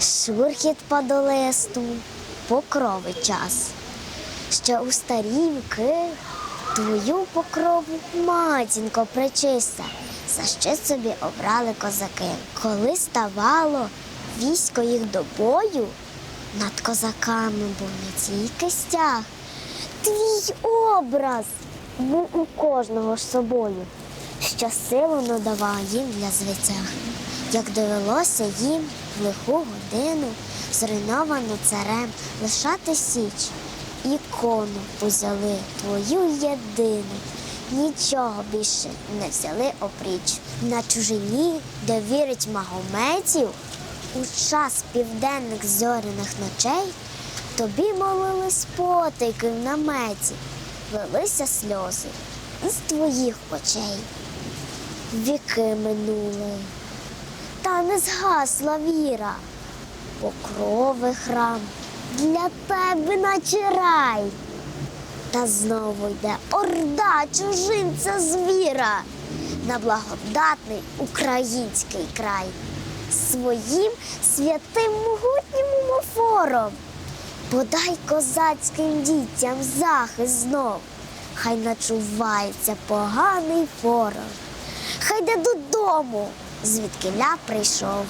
шурхіт падолисту, покрови час. Ще у старі твою покрову матінко причиста, за що собі обрали козаки. Коли ставало військо їх до бою, над козаками був не тільки стяг, твій образ був у кожного ж собою, що силу надавав їм для звитяг. Як довелося їм в лиху годину, зруйновану царем, лишати січ, ікону узяли твою єдину. Нічого більше не взяли опріч. На чужині, де вірить Магометів, у час південних зоряних ночей тобі молились потайки в наметі, лилися сльози з твоїх очей. Віки минули, та не згасла віра. Покрови храм для тебе наче рай. Та знову йде орда чужинця звіра на благодатний український край. Своїм святим могутнім умофором подай козацьким дітям захист знов. Хай начувається поганий ворог. Хай йде додому, звідки ля прийшов.